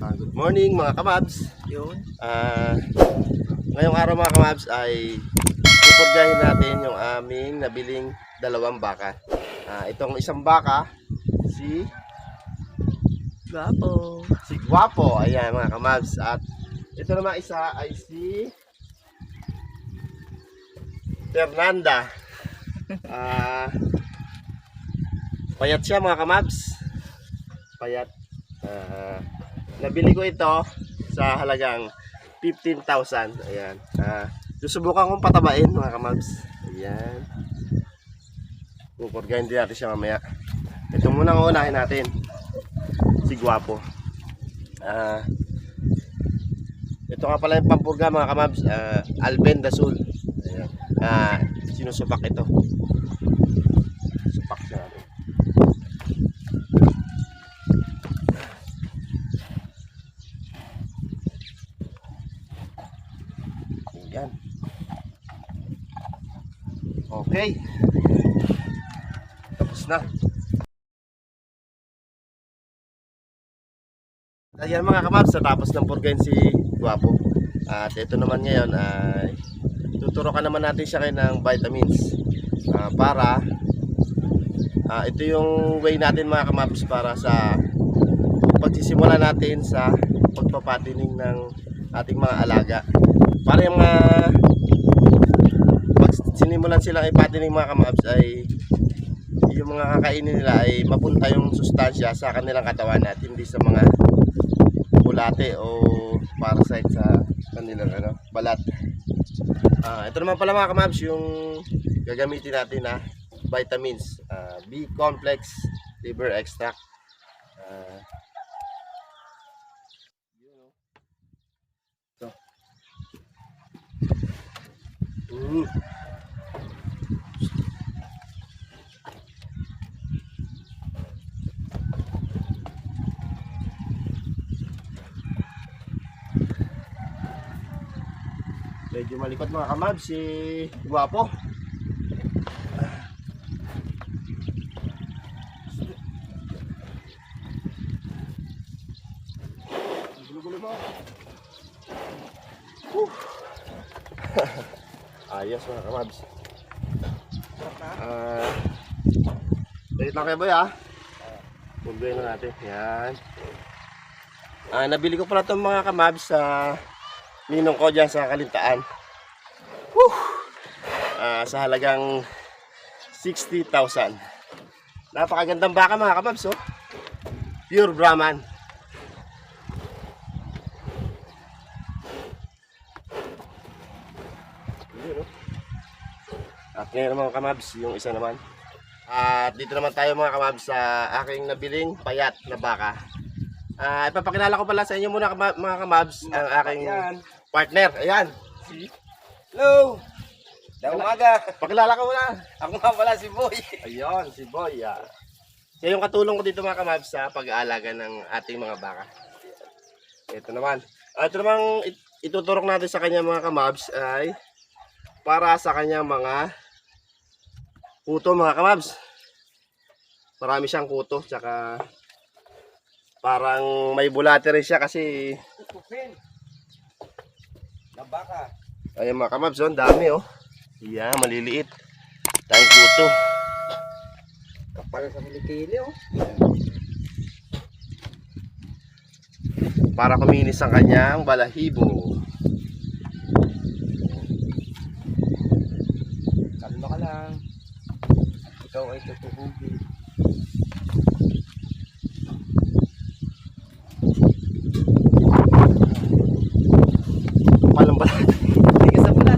Ah, good morning mga kamabs. Yun. Ah, ngayong araw mga kamabs ay pupurgahin natin yung aming nabiling dalawang baka. Ah, itong isang baka, si Gwapo. si Guapo. Ayan mga kamabs. At ito naman isa ay si Fernanda. Ah, payat siya mga kamabs. Payat. Ah, nabili ko ito sa halagang 15,000. Ayan. Ah, susubukan kong patabain mga kamabs. Ayan. Pupurgahin din natin siya mamaya. Ito muna ang unahin natin. Si Guapo. Ah, ito nga pala yung pampurga mga kamabs. Ah, Alben Dasul. Ayan. Ah, sinusupak ito. Supak siya natin. Ayan. Okay. Tapos na. Ayan mga kamabs, natapos ng purgain si Guapo. At ito naman ngayon ay tuturukan naman natin siya kayo ng vitamins Ah, para ah, ito yung way natin mga kamabs para sa pagsisimula natin sa pagpapatining ng ating mga alaga. Para yung mga sinimulan silang ipatining mga kamabs ay yung mga kakainin nila ay mapunta yung sustansya sa kanilang katawan at hindi sa mga bulate o parasite sa kanilang ano, balat. Ah, ito naman pala mga kamabs yung gagamitin natin na vitamins. Ah, B complex liver extract. Ah, yun, oh. Ito. Mm. Medyo malikot mga kamab si Guwapo. Gulo-gulo mo. Ayos mga kamabs. Ah, wait lang kayo boy ah. Pumbihin na natin. Yan. Ah, nabili ko pala itong mga kamabs sa ninong ko dyan sa Kalintaan. Whew! Ah, sa halagang 60,000. Napakagandang baka mga kamabs, oh. Pure Brahman. At ngayon mga kamabs, yung isa naman. At dito naman tayo mga kamabs sa aking nabiling payat na baka. Ah, ipapakilala ko pala sa inyo muna mga kamabs ang aking partner. Ayan. Hello! Daw umaga. Pakilala ko muna. Ako nga pala si Boy. Ayun, si Boy. ah. Siya yung katulong ko dito mga kamabs sa pag-aalaga ng ating mga baka. Ito naman. Ah, ito namang it- ituturok natin sa kanya mga kamabs ay para sa kanya mga kuto mga kamabs. Marami siyang kuto tsaka parang may bulate rin siya kasi Kupin. Na baka. Ayan mga kamabs, oh, ang dami oh. Yan, maliliit. Tayong kuto. Kapal sa kilikili oh. Para kuminis ang kanyang balahibo. Kalma ka lang. Ikaw ay tutuhugin. Palang balate. Sige sa pula.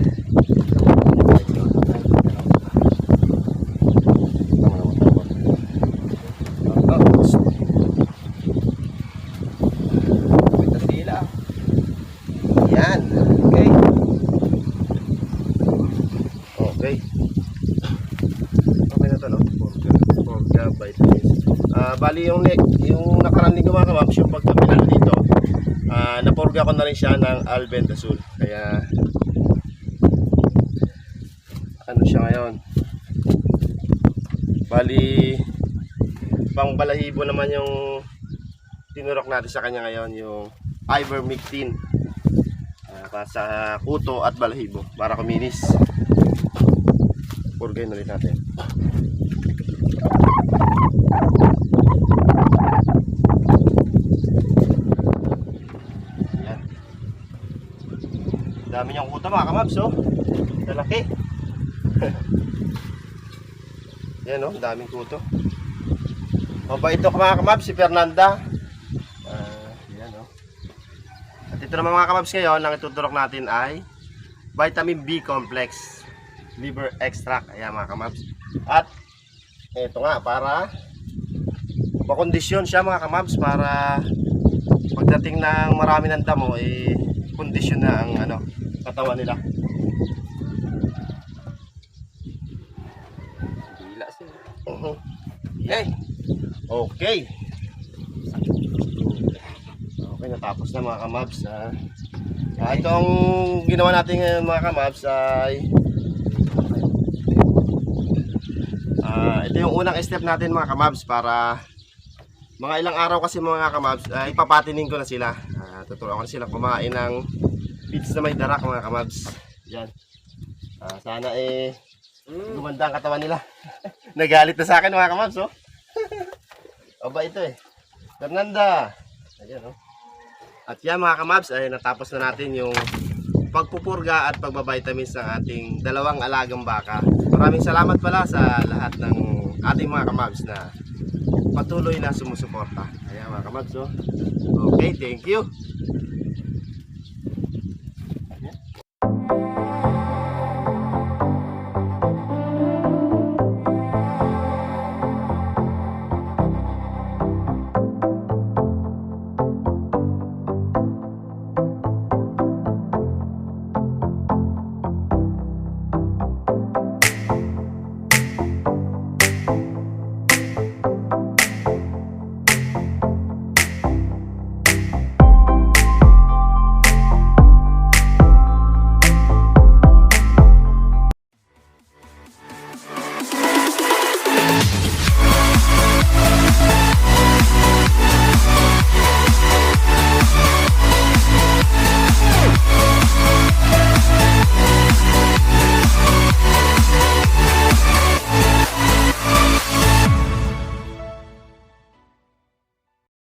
Ito sila. Yan. Okay. Okay. Okay na to, no? Forga. Forga vitamins. Ah, bali yung neck, yung nakaraan linggo mga kamabs, yung pagkapilalo dito, ah, naporga ko na rin siya ng albendazole. Kaya, ano siya ngayon? Bali, pang balahibo naman yung tinurok natin sa kanya ngayon yung ivermectin uh, para sa kuto at balahibo para kuminis. Purgayin ulit natin. Dami niyang kuto mga kamabs oh. Lalaki. Yan oh, daming kuto. Mabait ito mga kamabs, si Fernanda. Ah, yan oh. At ito naman mga kamabs ngayon, ang ituturok natin ay vitamin B complex liver extract. Ayan mga kamabs. At ito nga, para makondisyon siya mga kamabs para pagdating ng marami ng damo, eh, kondisyon na ang ano, katawan nila. Bila siya. Mhm. Yay! Okay. Okay, natapos na mga kamabs. Ah. Ah, itong ginawa natin ngayon mga kamabs ay ah, ito yung unang step natin mga kamabs para mga ilang araw kasi mga kamabs ay ipapatinin ko na sila. Ah, tuturuan ko na sila kumain ng feeds na may darak mga kamabs. Yan. Ah, sana eh gumanda ang katawan nila. Nagalit na sa akin mga kamabs, oh. Aba ito eh. Fernanda. Ayan, oh. At yan mga kamabs, ay natapos na natin yung pagpupurga at pagbabitamins ng ating dalawang alagang baka. Maraming salamat pala sa lahat ng ating mga kamabs na patuloy na sumusuporta. Ayan mga kamabs, oh. Okay, thank you.